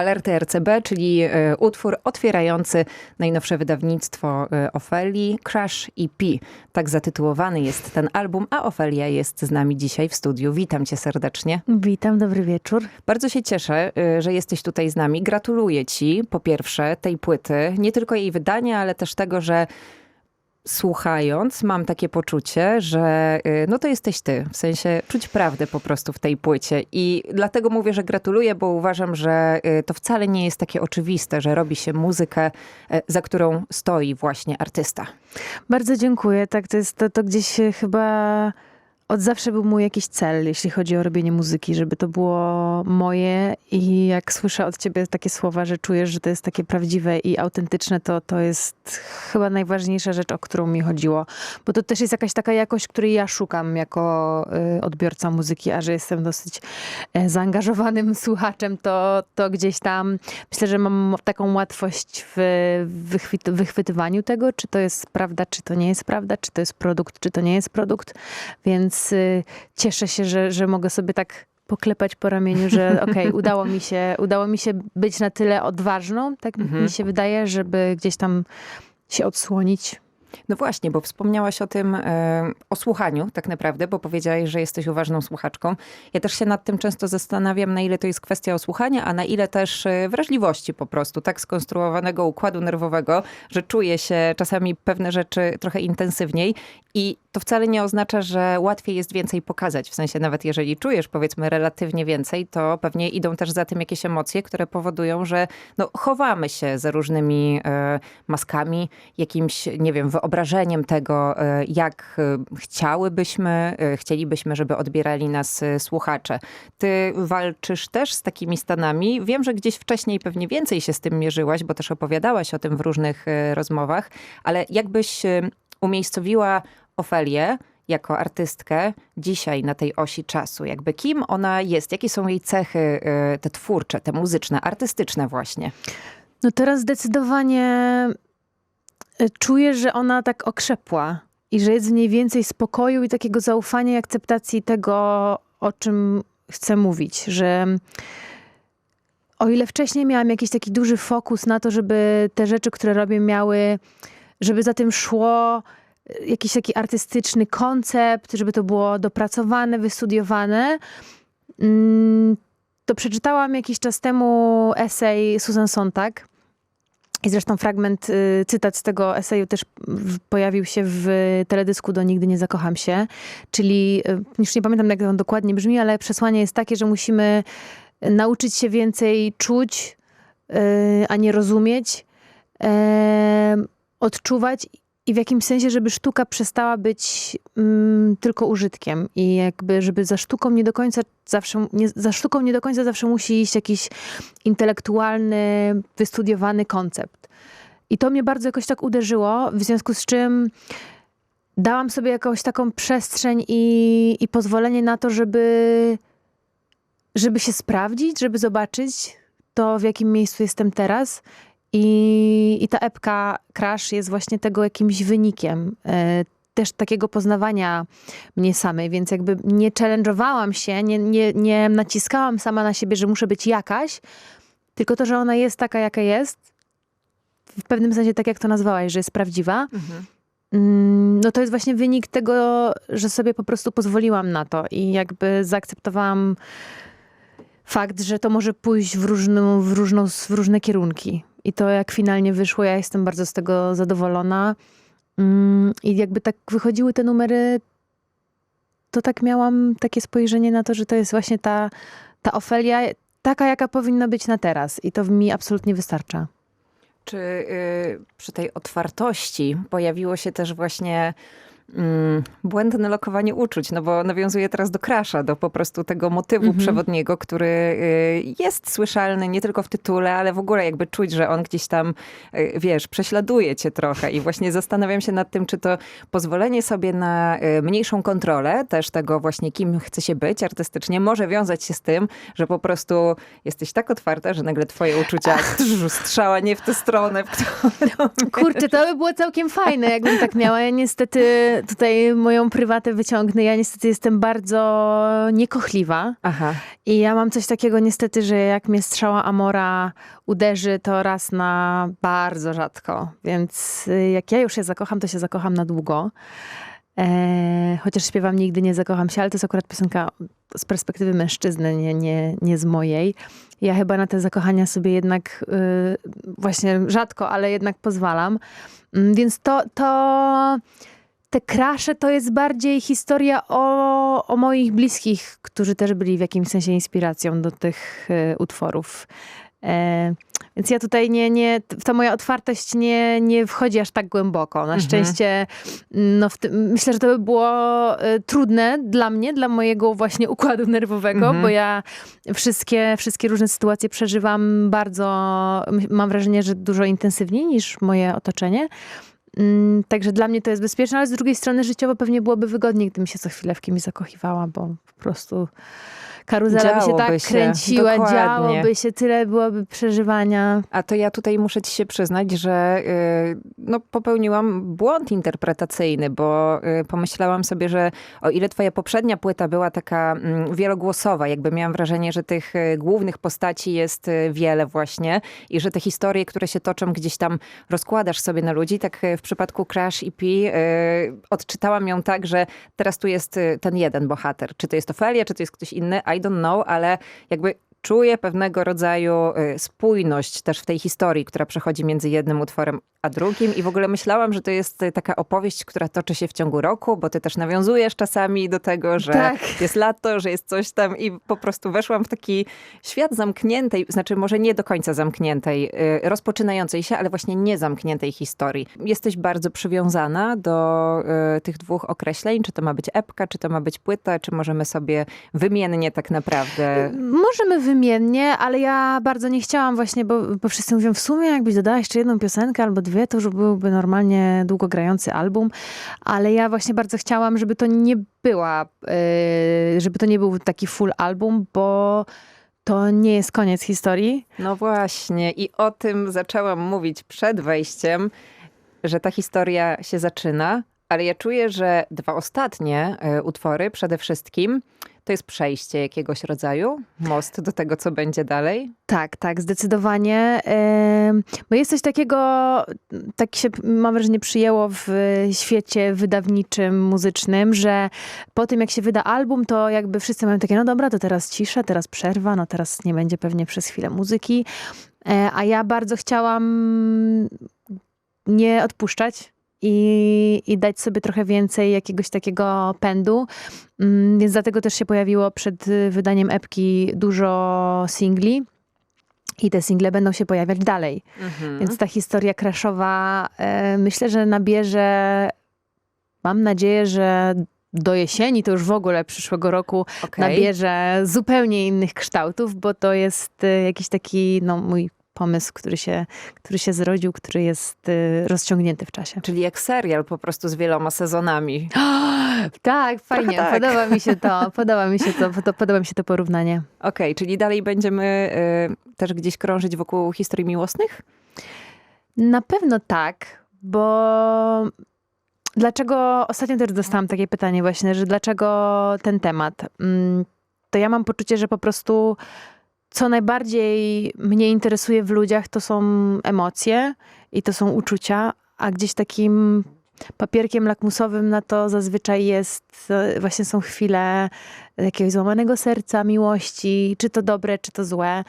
Alerty RCB, czyli e, utwór otwierający najnowsze wydawnictwo e, Ofeli, Crash EP. Tak zatytułowany jest ten album, a Ofelia jest z nami dzisiaj w studiu. Witam cię serdecznie. Witam, dobry wieczór. Bardzo się cieszę, e, że jesteś tutaj z nami. Gratuluję ci po pierwsze tej płyty, nie tylko jej wydania, ale też tego, że słuchając, mam takie poczucie, że y, no to jesteś ty. W sensie czuć prawdę po prostu w tej płycie. I dlatego mówię, że gratuluję, bo uważam, że y, to wcale nie jest takie oczywiste, że robi się muzykę, y, za którą stoi właśnie artysta. Bardzo dziękuję. Tak, to jest to, to gdzieś chyba od zawsze był mój jakiś cel, jeśli chodzi o robienie muzyki, żeby to było moje i jak słyszę od ciebie takie słowa, że czujesz, że to jest takie prawdziwe i autentyczne, to to jest chyba najważniejsza rzecz, o którą mi chodziło. Bo to też jest jakaś taka jakość, której ja szukam jako y, odbiorca muzyki, a że jestem dosyć e, zaangażowanym słuchaczem, to, to gdzieś tam myślę, że mam taką łatwość w wychwyt- wychwytywaniu tego, czy to jest prawda, czy to nie jest prawda, czy to jest produkt, czy to nie jest produkt. Więc cieszę się, że, że mogę sobie tak poklepać po ramieniu, że okej, udało mi się, udało mi się być na tyle odważną, tak Mhm. mi się wydaje, żeby gdzieś tam się odsłonić. No właśnie, bo wspomniałaś o tym, e, o słuchaniu tak naprawdę, bo powiedziałaś, że jesteś uważną słuchaczką. Ja też się nad tym często zastanawiam, na ile to jest kwestia osłuchania, a na ile też e, wrażliwości po prostu, tak skonstruowanego układu nerwowego, że czuje się czasami pewne rzeczy trochę intensywniej i to wcale nie oznacza, że łatwiej jest więcej pokazać. W sensie nawet jeżeli czujesz powiedzmy relatywnie więcej, to pewnie idą też za tym jakieś emocje, które powodują, że no, chowamy się za różnymi e, maskami, jakimś, nie wiem, wyobrażeniem tego, e, jak e, chciałybyśmy, e, chcielibyśmy, żeby odbierali nas e, słuchacze. Ty walczysz też z takimi stanami. Wiem, że gdzieś wcześniej pewnie więcej się z tym mierzyłaś, bo też opowiadałaś o tym w różnych e, rozmowach, ale jakbyś umiejscowiła Ofelię jako artystkę dzisiaj na tej osi czasu? Jakby kim ona jest? Jakie są jej cechy e, te twórcze, te muzyczne, artystyczne właśnie? No teraz zdecydowanie y, czuję, że ona tak okrzepła i że jest w niej więcej spokoju i takiego zaufania i akceptacji tego, o czym chcę mówić, że o ile wcześniej miałam jakiś taki duży fokus na to, żeby te rzeczy, które robię, miały, żeby za tym szło y, jakiś taki artystyczny koncept, żeby to było dopracowane, wystudiowane, mm, to przeczytałam jakiś czas temu esej Susan Sontag. I zresztą fragment, y, cytat z tego eseju też pojawił się w teledysku do Nigdy nie zakocham się. Czyli, y, już nie pamiętam jak on dokładnie brzmi, ale przesłanie jest takie, że musimy nauczyć się więcej czuć, y, a nie rozumieć, odczuwać i w jakimś sensie, żeby sztuka przestała być mm, tylko użytkiem i jakby, żeby za sztuką nie do końca zawsze, nie, za sztuką nie do końca zawsze musi iść jakiś intelektualny, wystudiowany koncept. I to mnie bardzo jakoś tak uderzyło, w związku z czym dałam sobie jakąś taką przestrzeń i, i pozwolenie na to, żeby, żeby się sprawdzić, żeby zobaczyć to, w jakim miejscu jestem teraz. I, I ta epka Crash jest właśnie tego jakimś wynikiem. e, Też takiego poznawania mnie samej, więc jakby nie challenge'owałam się, nie, nie, nie naciskałam sama na siebie, że muszę być jakaś, tylko to, że ona jest taka, jaka jest, w pewnym sensie tak jak to nazwałaś, że jest prawdziwa, Mm, no to jest właśnie wynik tego, że sobie po prostu pozwoliłam na to i jakby zaakceptowałam fakt, że to może pójść w, różną, w, różną, w różne kierunki. I to jak finalnie wyszło, ja jestem bardzo z tego zadowolona. Mm, I jakby tak wychodziły te numery, to tak miałam takie spojrzenie na to, że to jest właśnie ta, ta Ofelia, taka jaka powinna być na teraz. I to mi absolutnie wystarcza. Czy y, przy tej otwartości pojawiło się też właśnie błędne lokowanie uczuć? No bo nawiązuje teraz do Crasha, do po prostu tego motywu Mhm. przewodniego, który y, jest słyszalny nie tylko w tytule, ale w ogóle jakby czuć, że on gdzieś tam, y, wiesz, prześladuje cię trochę. I właśnie zastanawiam się nad tym, czy to pozwolenie sobie na y, mniejszą kontrolę też tego właśnie, kim chce się być artystycznie, może wiązać się z tym, że po prostu jesteś tak otwarta, że nagle twoje uczucia trz, strzała nie w tę stronę, w którą Kurczę, to by było całkiem fajne, jakbym tak miała. Ja niestety tutaj moją prywatę wyciągnę. Ja niestety jestem bardzo niekochliwa. Aha. I ja mam coś takiego niestety, że jak mnie strzała Amora uderzy, to raz na bardzo rzadko. Więc y, jak ja już się zakocham, to się zakocham na długo. E, chociaż śpiewam Nigdy nie zakocham się, ale to jest akurat piosenka z perspektywy mężczyzny, nie, nie, nie z mojej. Ja chyba na te zakochania sobie jednak y, właśnie rzadko, ale jednak pozwalam. Mm, Więc to, to te krasze to jest bardziej historia o, o moich bliskich, którzy też byli w jakimś sensie inspiracją do tych e, utworów. E, więc ja tutaj nie, nie, ta moja otwartość nie, nie wchodzi aż tak głęboko. Na szczęście no w tym, myślę, że to by było e, trudne dla mnie, dla mojego właśnie układu nerwowego, Mhm. bo ja wszystkie, wszystkie różne sytuacje przeżywam bardzo, mam wrażenie, że dużo intensywniej niż moje otoczenie. Mm, Także dla mnie to jest bezpieczne, ale z drugiej strony życiowo pewnie byłoby wygodniej, gdybym się co chwilę w kimś zakochiwała, bo po prostu karuzela by się Działoby tak się, kręciła, dokładnie. działoby się, tyle byłoby przeżywania. A to ja tutaj muszę ci się przyznać, że y, no, popełniłam błąd interpretacyjny, bo y, pomyślałam sobie, że o ile twoja poprzednia płyta była taka mm, wielogłosowa, jakby miałam wrażenie, że tych y, głównych postaci jest wiele właśnie i że te historie, które się toczą gdzieś tam rozkładasz sobie na ludzi, tak w przypadku Crash EP odczytałam ją tak, że teraz tu jest ten jeden bohater. Czy to jest Ofelia, czy to jest ktoś inny, I don't know, ale jakby czuję pewnego rodzaju y, spójność też w tej historii, która przechodzi między jednym utworem a drugim. I w ogóle myślałam, że to jest y, taka opowieść, która toczy się w ciągu roku, bo ty też nawiązujesz czasami do tego, że Tak. jest lato, że jest coś tam i po prostu weszłam w taki świat zamkniętej, znaczy może nie do końca zamkniętej, y, rozpoczynającej się, ale właśnie niezamkniętej historii. Jesteś bardzo przywiązana do tych dwóch określeń, czy to ma być epka, czy to ma być płyta, czy możemy sobie wymiennie tak naprawdę... Możemy wymiennie, ale ja bardzo nie chciałam właśnie, bo, bo wszyscy mówią, w sumie jakbyś dodała jeszcze jedną piosenkę albo dwie, to już byłby normalnie długogrający album, ale ja właśnie bardzo chciałam, żeby to nie była, yy, żeby to nie był taki full album, bo to nie jest koniec historii. No właśnie, i o tym zaczęłam mówić przed wejściem, że ta historia się zaczyna, ale ja czuję, że dwa ostatnie e, utwory przede wszystkim to jest przejście jakiegoś rodzaju, most do tego, co będzie dalej. Tak, tak, zdecydowanie. Bo jest coś takiego, tak się mam wrażenie przyjęło w świecie wydawniczym, muzycznym, że po tym jak się wyda album, to jakby wszyscy mają takie, no dobra, to teraz cisza, teraz przerwa, no teraz nie będzie pewnie przez chwilę muzyki. E, A ja bardzo chciałam nie odpuszczać. I, I dać sobie trochę więcej jakiegoś takiego pędu. Mm, Więc dlatego też się pojawiło przed wydaniem epki dużo singli. I te single będą się pojawiać dalej. Więc ta historia crashowa e, myślę, że nabierze, mam nadzieję, że do jesieni, to już w ogóle przyszłego roku, Okej. nabierze zupełnie innych kształtów, bo to jest e, jakiś taki no, mój pomysł, który się, który się zrodził, który jest e, rozciągnięty w czasie. Czyli jak serial po prostu z wieloma sezonami. Tak, fajnie, tak. podoba mi się to, podoba mi się to, podoba mi się to porównanie. Okej, czyli dalej będziemy y, też gdzieś krążyć wokół historii miłosnych? Na pewno tak, bo dlaczego ostatnio też dostałam takie pytanie właśnie, że dlaczego ten temat? Mm, To ja mam poczucie, że po prostu co najbardziej mnie interesuje w ludziach, to są emocje i to są uczucia, a gdzieś takim papierkiem lakmusowym na to zazwyczaj jest, e, właśnie są chwile jakiegoś złamanego serca, miłości, czy to dobre, czy to złe.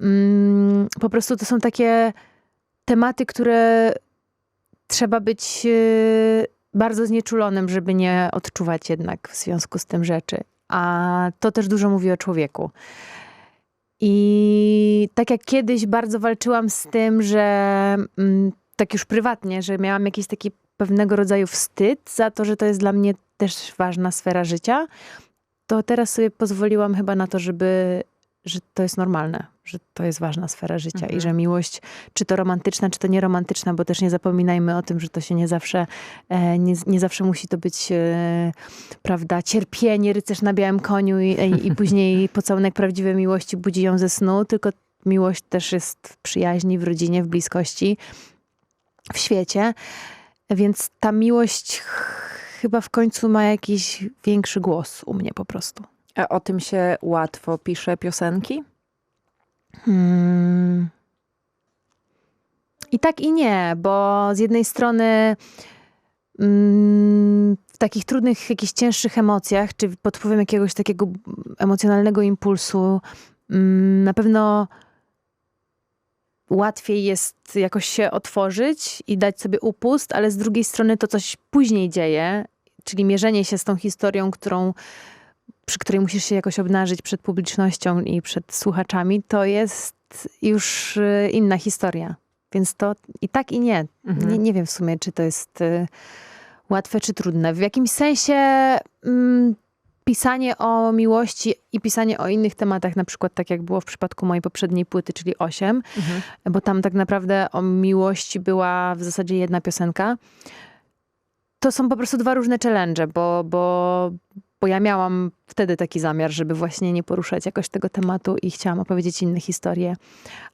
Mm, Po prostu to są takie tematy, które trzeba być e, bardzo znieczulonym, żeby nie odczuwać jednak w związku z tym rzeczy. A to też dużo mówi o człowieku. I tak jak kiedyś bardzo walczyłam z tym, że mm, tak już prywatnie, że miałam jakiś taki pewnego rodzaju wstyd za to, że to jest dla mnie też ważna sfera życia, to teraz sobie pozwoliłam chyba na to, żeby, że to jest normalne, że to jest ważna sfera życia Mhm. i że miłość, czy to romantyczna, czy to nieromantyczna, bo też nie zapominajmy o tym, że to się nie zawsze, e, nie, nie zawsze musi to być, e, prawda, cierpienie, rycerz na białym koniu i, i, i później pocałunek prawdziwej miłości budzi ją ze snu, tylko miłość też jest w przyjaźni, w rodzinie, w bliskości, w świecie. Więc ta miłość ch- chyba w końcu ma jakiś większy głos u mnie po prostu. A o tym się łatwo pisze piosenki? Hmm. I tak i nie, bo z jednej strony mm, w takich trudnych, jakichś cięższych emocjach, czy pod wpływem jakiegoś takiego emocjonalnego impulsu, mm, na pewno łatwiej jest jakoś się otworzyć i dać sobie upust, ale z drugiej strony to coś później dzieje, czyli mierzenie się z tą historią, którą przy której musisz się jakoś obnażyć przed publicznością i przed słuchaczami, to jest już y, inna historia. Więc to i tak i nie. Mhm. Nie, nie wiem w sumie, czy to jest y, łatwe czy trudne. W jakimś sensie mm, pisanie o miłości i pisanie o innych tematach, na przykład tak jak było w przypadku mojej poprzedniej płyty, czyli 8, Mhm. bo tam tak naprawdę o miłości była w zasadzie jedna piosenka. To są po prostu dwa różne challenge, bo, bo, bo ja miałam wtedy taki zamiar, żeby właśnie nie poruszać jakoś tego tematu i chciałam opowiedzieć inne historie,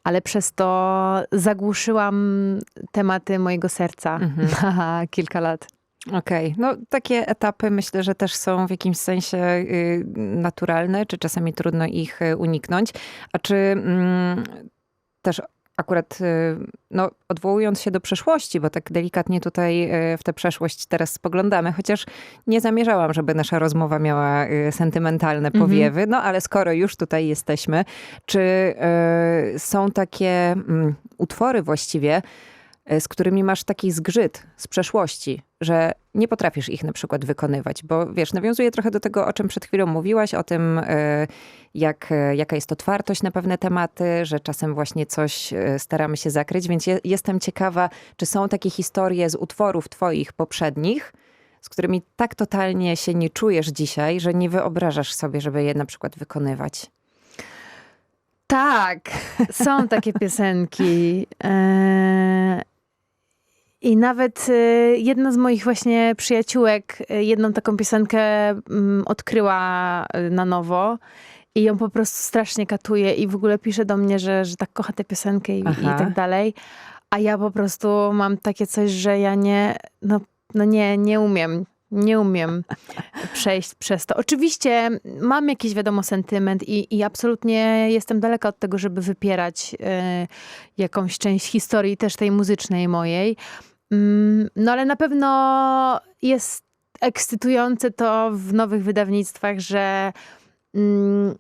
ale przez to zagłuszyłam tematy mojego serca Mhm. na kilka lat. Okej, no takie etapy myślę, że też są w jakimś sensie y, naturalne, czy czasami trudno ich y, uniknąć. A czy mm, też akurat, y, no, odwołując się do przeszłości, bo tak delikatnie tutaj y, w tę przeszłość teraz spoglądamy, chociaż nie zamierzałam, żeby nasza rozmowa miała y, sentymentalne Mhm. powiewy, no ale skoro już tutaj jesteśmy, czy są takie mm, utwory właściwie, z którymi masz taki zgrzyt z przeszłości, że nie potrafisz ich na przykład wykonywać, bo wiesz, nawiązuje trochę do tego, o czym przed chwilą mówiłaś, o tym, y, jak, y, jaka jest otwartość na pewne tematy, że czasem właśnie coś staramy się zakryć, więc je, jestem ciekawa, czy są takie historie z utworów twoich poprzednich, z którymi tak totalnie się nie czujesz dzisiaj, że nie wyobrażasz sobie, żeby je na przykład wykonywać. Tak, są takie piosenki. E, I nawet e, jedna z moich właśnie przyjaciółek e, jedną taką piosenkę mm, odkryła e, na nowo. I ją po prostu strasznie katuje i w ogóle pisze do mnie, że, że tak kocha tę piosenkę i, i tak dalej. A ja po prostu mam takie coś, że ja nie, no, no nie, nie umiem. Nie umiem przejść przez to. Oczywiście mam jakiś, wiadomo, sentyment i, i absolutnie jestem daleka od tego, żeby wypierać e, jakąś część historii, też tej muzycznej mojej. Mm, no ale na pewno jest ekscytujące to w nowych wydawnictwach, że mm,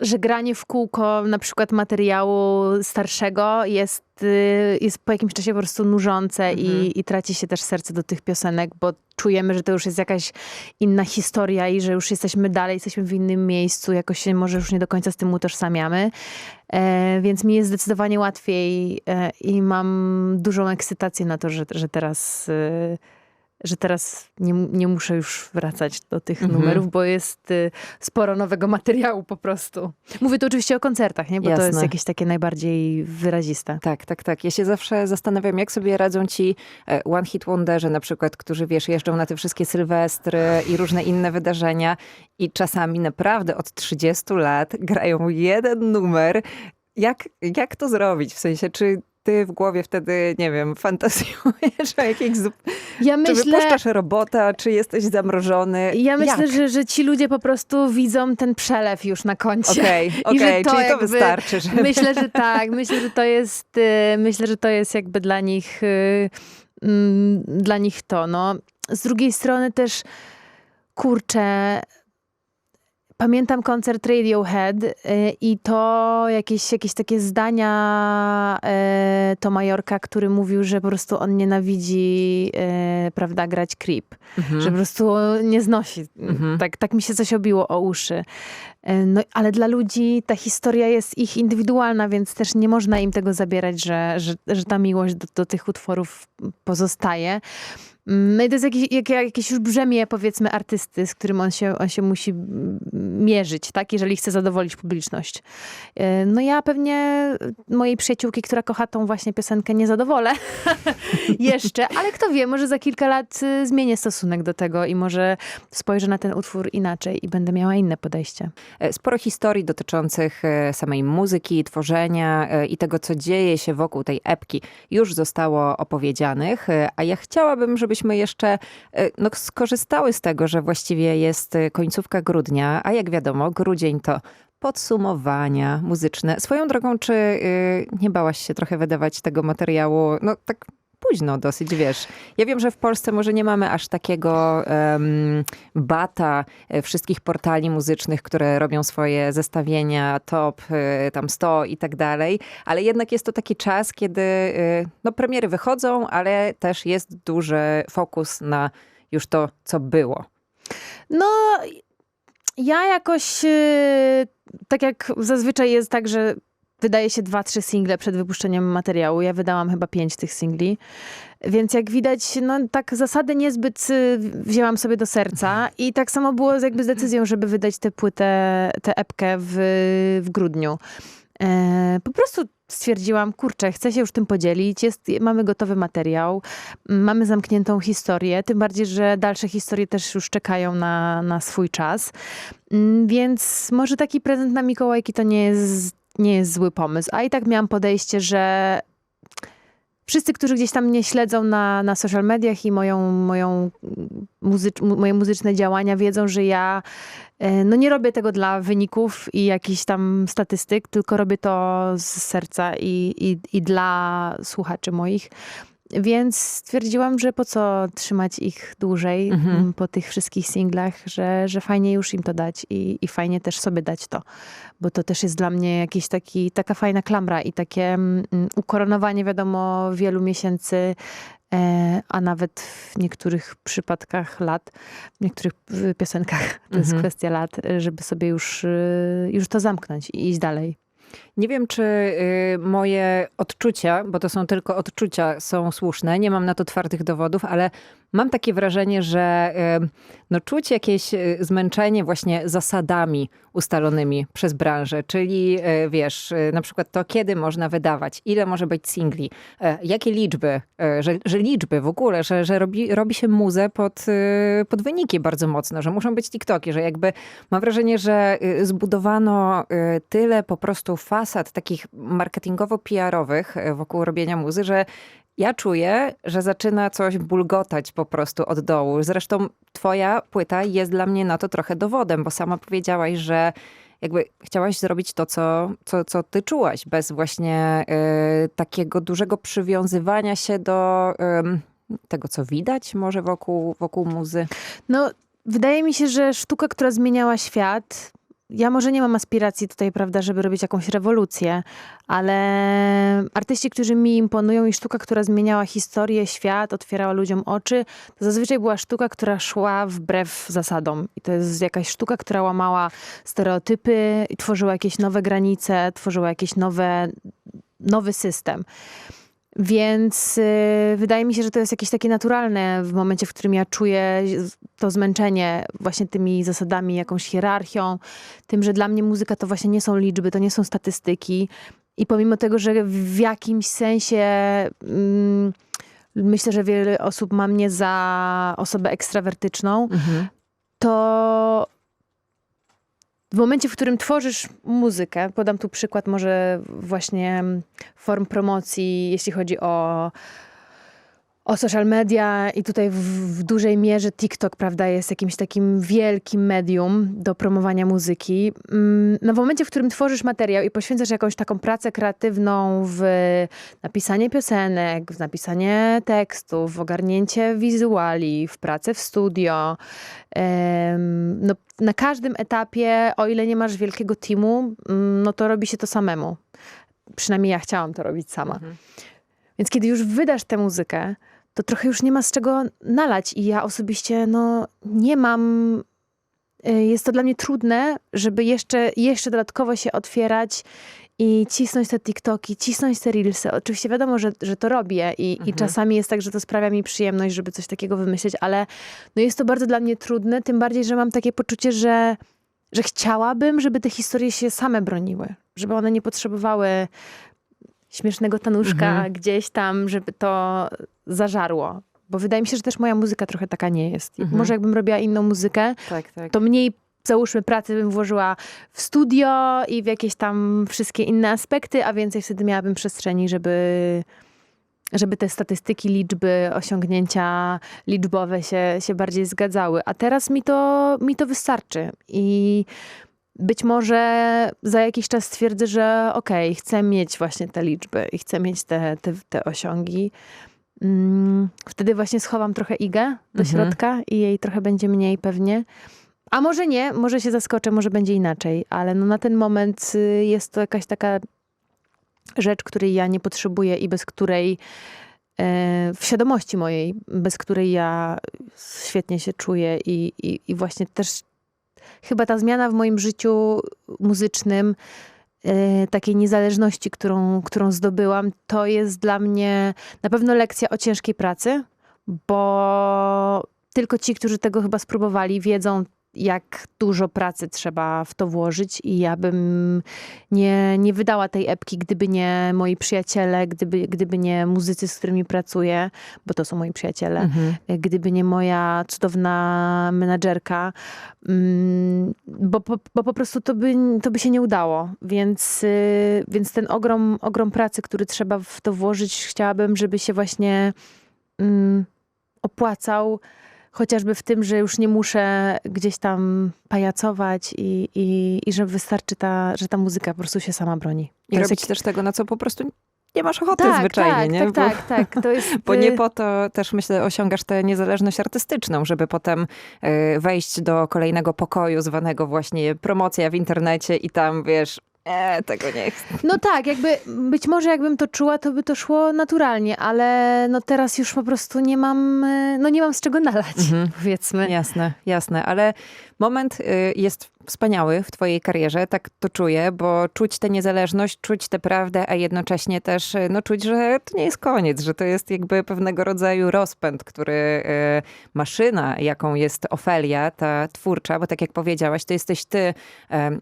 że granie w kółko na przykład materiału starszego jest, y, jest po jakimś czasie po prostu nużące Mhm. i, i traci się też serce do tych piosenek, bo czujemy, że to już jest jakaś inna historia i że już jesteśmy dalej, jesteśmy w innym miejscu, jakoś się może już nie do końca z tym utożsamiamy. E, więc mi jest zdecydowanie łatwiej e, i mam dużą ekscytację na to, że, że teraz... E, że teraz nie, nie muszę już wracać do tych Mhm. numerów, bo jest y, sporo nowego materiału po prostu. Mówię tu oczywiście o koncertach, nie? bo to jest Jasne. jakieś takie najbardziej wyraziste. Tak, tak, tak. Ja się zawsze zastanawiam, jak sobie radzą ci e, One Hit Wonderzy na przykład, którzy wiesz, jeżdżą na te wszystkie sylwestry i różne inne wydarzenia i czasami naprawdę od 30 lat grają jeden numer. Jak, jak to zrobić? W sensie, czy ty w głowie wtedy, nie wiem, fantazjujesz o jakichś... Ja Czy myślę, wypuszczasz robota, czy jesteś zamrożony? ja myślę Jak? że, że ci ludzie po prostu widzą ten przelew już na koncie. Okej, okej, że to czyli to wystarczy. Że... Myślę, że tak. Myślę, że to jest, y, myślę, że to jest jakby dla nich, y, mm, dla nich to. No. Z drugiej strony też, kurczę, pamiętam koncert Radiohead y, i to jakieś, jakieś takie zdania y, Toma Yorka, który mówił, że po prostu on nienawidzi, y, prawda, grać creep. Mhm. Że po prostu nie znosi. Mhm. Tak, tak mi się coś obiło o uszy. E, No, ale dla ludzi ta historia jest ich indywidualna, więc też nie można im tego zabierać, że, że, że ta miłość do, do tych utworów pozostaje. No i to jest jakieś, jak, jakieś już brzemię, powiedzmy, artysty, z którym on się, on się musi mm, mierzyć, tak? Jeżeli chce zadowolić publiczność. E, No ja pewnie mojej przyjaciółki, która kocha tą właśnie piosenkę, nie zadowolę jeszcze, ale kto wie, może za kilka lat y, zmienię stosunek do tego i może spojrzę na ten utwór inaczej i będę miała inne podejście. E, Sporo historii dotyczących e, samej muzyki, tworzenia i tego, co dzieje się wokół tej epki, już zostało opowiedzianych, a ja chciałabym, żebyśmy żebyśmy jeszcze e, no, skorzystały z tego, że właściwie jest e, końcówka grudnia, a jak wiadomo, grudzień to podsumowania muzyczne. Swoją drogą, czy y, nie bałaś się trochę wydawać tego materiału, no tak późno dosyć, wiesz. Ja wiem, że w Polsce może nie mamy aż takiego em, bata e, wszystkich portali muzycznych, które robią swoje zestawienia top e, tam 100 i tak dalej, ale jednak jest to taki czas, kiedy e, no, premiery wychodzą, ale też jest duży fokus na już to, co było. No, ja jakoś, tak jak zazwyczaj jest tak, że wydaje się dwa, trzy single przed wypuszczeniem materiału. Ja wydałam chyba pięć tych singli. Więc jak widać, no tak zasady niezbyt y, wzięłam sobie do serca i tak samo było jakby z decyzją, żeby wydać tę płytę, tę epkę w, w grudniu. E, po prostu stwierdziłam, kurczę, chcę się już tym podzielić, jest, mamy gotowy materiał, mamy zamkniętą historię, tym bardziej, że dalsze historie też już czekają na, na swój czas. Mm, Więc może taki prezent na Mikołajki to nie jest, nie jest zły pomysł. A i tak miałam podejście, że wszyscy, którzy gdzieś tam mnie śledzą na, na social mediach i moją, moją muzycz, mu- moje muzyczne działania, wiedzą, że ja e, no nie robię tego dla wyników i jakichś tam statystyk, tylko robię to z serca i, i, i dla słuchaczy moich. Więc stwierdziłam, że po co trzymać ich dłużej Mhm. m, po tych wszystkich singlach, że, że fajnie już im to dać i, i fajnie też sobie dać to. Bo to też jest dla mnie jakiś taki, taka fajna klamra i takie mm, ukoronowanie, wiadomo, wielu miesięcy, e, a nawet w niektórych przypadkach lat, w niektórych piosenkach to jest Mhm. kwestia lat, żeby sobie już, y, już to zamknąć i iść dalej. Nie wiem, czy y, moje odczucia, bo to są tylko odczucia, są słuszne. Nie mam na to twardych dowodów, ale mam takie wrażenie, że y, no, czuć jakieś y, zmęczenie właśnie zasadami ustalonymi przez branżę. Czyli wiesz, na przykład to, kiedy można wydawać, ile może być singli, e, jakie liczby, e, że, że liczby w ogóle, że, że robi, robi się muzę pod, pod wyniki bardzo mocno, że muszą być TikToki, że jakby mam wrażenie, że zbudowano tyle po prostu fasad takich marketingowo-PR-owych y, wokół robienia muzy, że ja czuję, że zaczyna coś bulgotać po prostu od dołu. Zresztą twoja płyta jest dla mnie na to trochę dowodem, bo sama powiedziałaś, że jakby chciałaś zrobić to, co, co, co ty czułaś, bez właśnie y, takiego dużego przywiązywania się do ym, tego, co widać może wokół, wokół muzy. No, wydaje mi się, że sztuka, która zmieniała świat. Ja może nie mam aspiracji tutaj, prawda, żeby robić jakąś rewolucję, ale artyści, którzy mi imponują i sztuka, która zmieniała historię, świat, otwierała ludziom oczy, to zazwyczaj była sztuka, która szła wbrew zasadom. I to jest jakaś sztuka, która łamała stereotypy i tworzyła jakieś nowe granice, tworzyła jakiś nowe, nowy system. Więc y, wydaje mi się, że to jest jakieś takie naturalne w momencie, w którym ja czuję to zmęczenie właśnie tymi zasadami, jakąś hierarchią, tym, że dla mnie muzyka to właśnie nie są liczby, to nie są statystyki. I pomimo tego, że w jakimś sensie mm, myślę, że wiele osób ma mnie za osobę ekstrawertyczną, to w momencie, w którym tworzysz muzykę, podam tu przykład może właśnie form promocji, jeśli chodzi o, o social media i tutaj w, w dużej mierze TikTok, prawda, jest jakimś takim wielkim medium do promowania muzyki. Mm, No w momencie, w którym tworzysz materiał i poświęcasz jakąś taką pracę kreatywną w napisanie piosenek, w napisanie tekstów, w ogarnięcie wizuali, w pracę w studio, no, na każdym etapie, o ile nie masz wielkiego teamu, mm, no to robi się to samemu. Przynajmniej ja chciałam to robić sama. Mhm. Więc kiedy już wydasz tę muzykę, to trochę już nie ma z czego nalać. I ja osobiście no, nie mam. y, Jest to dla mnie trudne, żeby jeszcze, jeszcze dodatkowo się otwierać i cisnąć te TikToki, cisnąć te Reelsy. Oczywiście wiadomo, że, że to robię i, i Mhm. czasami jest tak, że to sprawia mi przyjemność, żeby coś takiego wymyśleć, ale no jest to bardzo dla mnie trudne, tym bardziej, że mam takie poczucie, że, że chciałabym, żeby te historie się same broniły. Żeby one nie potrzebowały śmiesznego tanuszka Mhm. gdzieś tam, żeby to zażarło. Bo wydaje mi się, że też moja muzyka trochę taka nie jest. Mhm. Może jakbym robiła inną muzykę, Tak, tak. to mniej, załóżmy, pracy bym włożyła w studio i w jakieś tam wszystkie inne aspekty, a więcej wtedy miałabym przestrzeni, żeby, żeby te statystyki, liczby, osiągnięcia liczbowe się, się bardziej zgadzały. A teraz mi to, mi to wystarczy. I być może za jakiś czas stwierdzę, że okej, chcę mieć właśnie te liczby i chcę mieć te, te, te osiągi. Mm, Wtedy właśnie schowam trochę igę do Mhm. środka i jej trochę będzie mniej pewnie. A może nie, może się zaskoczę, może będzie inaczej, ale no na ten moment y, jest to jakaś taka rzecz, której ja nie potrzebuję i bez której e, w świadomości mojej, bez której ja świetnie się czuję i, i, i właśnie też chyba ta zmiana w moim życiu muzycznym, e, takiej niezależności, którą, którą zdobyłam, to jest dla mnie na pewno lekcja o ciężkiej pracy, bo tylko ci, którzy tego chyba spróbowali, wiedzą, jak dużo pracy trzeba w to włożyć i ja bym nie, nie wydała tej epki, gdyby nie moi przyjaciele, gdyby, gdyby nie muzycy, z którymi pracuję, bo to są moi przyjaciele, Mhm. gdyby nie moja cudowna menadżerka, mm, bo, po- bo po prostu to by, to by się nie udało. Więc, y, więc ten ogrom, ogrom pracy, który trzeba w to włożyć, chciałabym, żeby się właśnie mm, opłacał. Chociażby w tym, że już nie muszę gdzieś tam pajacować i, i, i że wystarczy ta, że ta muzyka po prostu się sama broni. I robić też tego, na co po prostu nie masz ochoty tak, zwyczajnie, tak, nie? tak, Bo- tak, tak. To jest, Bo nie y, po to też myślę osiągasz tę niezależność artystyczną, żeby potem y, wejść do kolejnego pokoju zwanego właśnie promocja w internecie i tam wiesz, e, tego nie chcę. No tak, jakby być może jakbym to czuła, to by to szło naturalnie, ale no teraz już po prostu nie mam, no nie mam z czego nalać, Mhm. powiedzmy. Jasne, jasne, ale moment y, jest wspaniały w twojej karierze, tak to czuję, bo czuć tę niezależność, czuć tę prawdę, a jednocześnie też y, no, czuć, że to nie jest koniec, że to jest jakby pewnego rodzaju rozpęd, który y, maszyna, jaką jest Ofelia, ta twórcza, bo tak jak powiedziałaś, to jesteś ty y,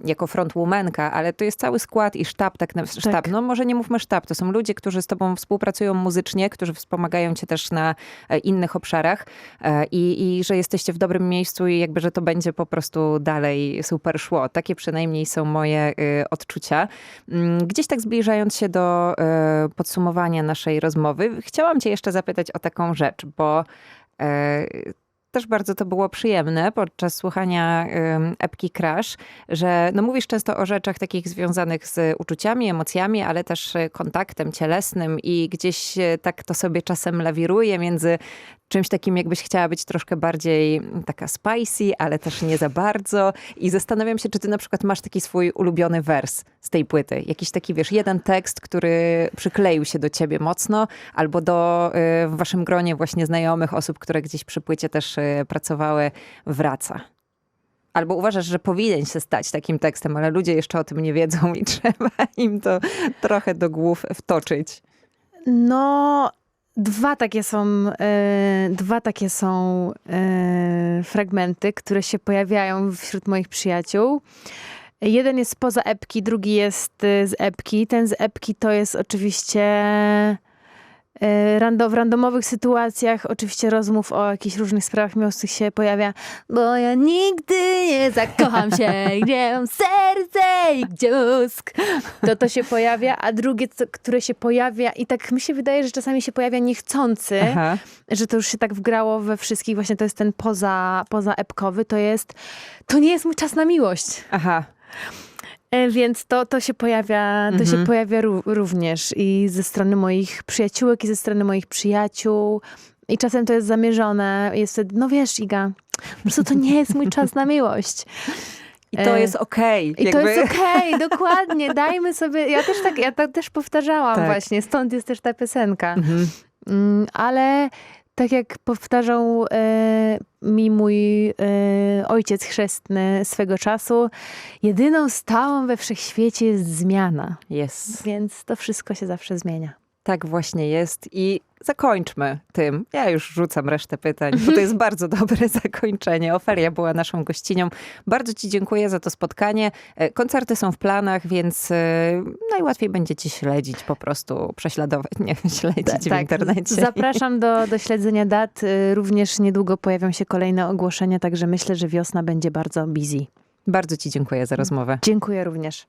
jako frontwomanka, ale to jest cały skład i sztab, tak, na, sztab. No może nie mówmy sztab, to są ludzie, którzy z tobą współpracują muzycznie, którzy wspomagają cię też na e, innych obszarach e, i, i że jesteście w dobrym miejscu i jakby, że to będzie po prostu dalej super szło. Takie przynajmniej są moje y, odczucia. Mm, Gdzieś tak zbliżając się do y, podsumowania naszej rozmowy, chciałam cię jeszcze zapytać o taką rzecz, bo y, też bardzo to było przyjemne podczas słuchania epki Crash, że no mówisz często o rzeczach takich związanych z uczuciami, emocjami, ale też kontaktem cielesnym i gdzieś y, tak to sobie czasem lawiruje między czymś takim, jakbyś chciała być troszkę bardziej mm, taka spicy, ale też nie za bardzo. I zastanawiam się, czy ty na przykład masz taki swój ulubiony wers z tej płyty. Jakiś taki, wiesz, jeden tekst, który przykleił się do ciebie mocno, albo do y, w waszym gronie właśnie znajomych osób, które gdzieś przy płycie też y, pracowały, wraca. Albo uważasz, że powinien się stać takim tekstem, ale ludzie jeszcze o tym nie wiedzą i trzeba im to trochę do głów wtoczyć. No, dwa takie są, e, dwa takie są e, fragmenty, które się pojawiają wśród moich przyjaciół. Jeden jest poza epki, drugi jest e, z epki. Ten z epki to jest oczywiście rando, w randomowych sytuacjach, oczywiście rozmów o jakichś różnych sprawach miłosnych się pojawia, bo ja nigdy nie zakocham się, gdzie mam serce i gdziusk. To to się pojawia, a drugie, co- które się pojawia i tak mi się wydaje, że czasami się pojawia niechcący, Aha. że to już się tak wgrało we wszystkich, właśnie to jest ten poza, poza epkowy, to jest, to nie jest mój czas na miłość. Aha. E, Więc to, to się pojawia, to się Mhm. pojawia ró- również i ze strony moich przyjaciółek, i ze strony moich przyjaciół. I czasem to jest zamierzone. Jest wtedy, no wiesz, Iga, po prostu to nie jest mój czas na miłość. I to E, jest okej. I to jakby- jest okej, dokładnie. Dajmy sobie. Ja też tak, ja tak też powtarzałam Tak. właśnie, stąd jest też ta piosenka. Mhm. Mm, ale tak jak powtarzał e, mi mój e, ojciec chrzestny swego czasu, jedyną stałą we wszechświecie jest zmiana. Jest. Więc to wszystko się zawsze zmienia. Tak właśnie jest i zakończmy tym. Ja już rzucam resztę pytań, bo to jest bardzo dobre zakończenie. Ofelia była naszą gościnią. Bardzo ci dziękuję za to spotkanie. E, Koncerty są w planach, więc e, najłatwiej będzie ci śledzić, po prostu prześladować, nie śledzić w internecie. Tak, Zapraszam do, do śledzenia dat. Y, Również niedługo pojawią się kolejne ogłoszenia, także myślę, że wiosna będzie bardzo busy. Bardzo ci dziękuję za rozmowę. Dziękuję również.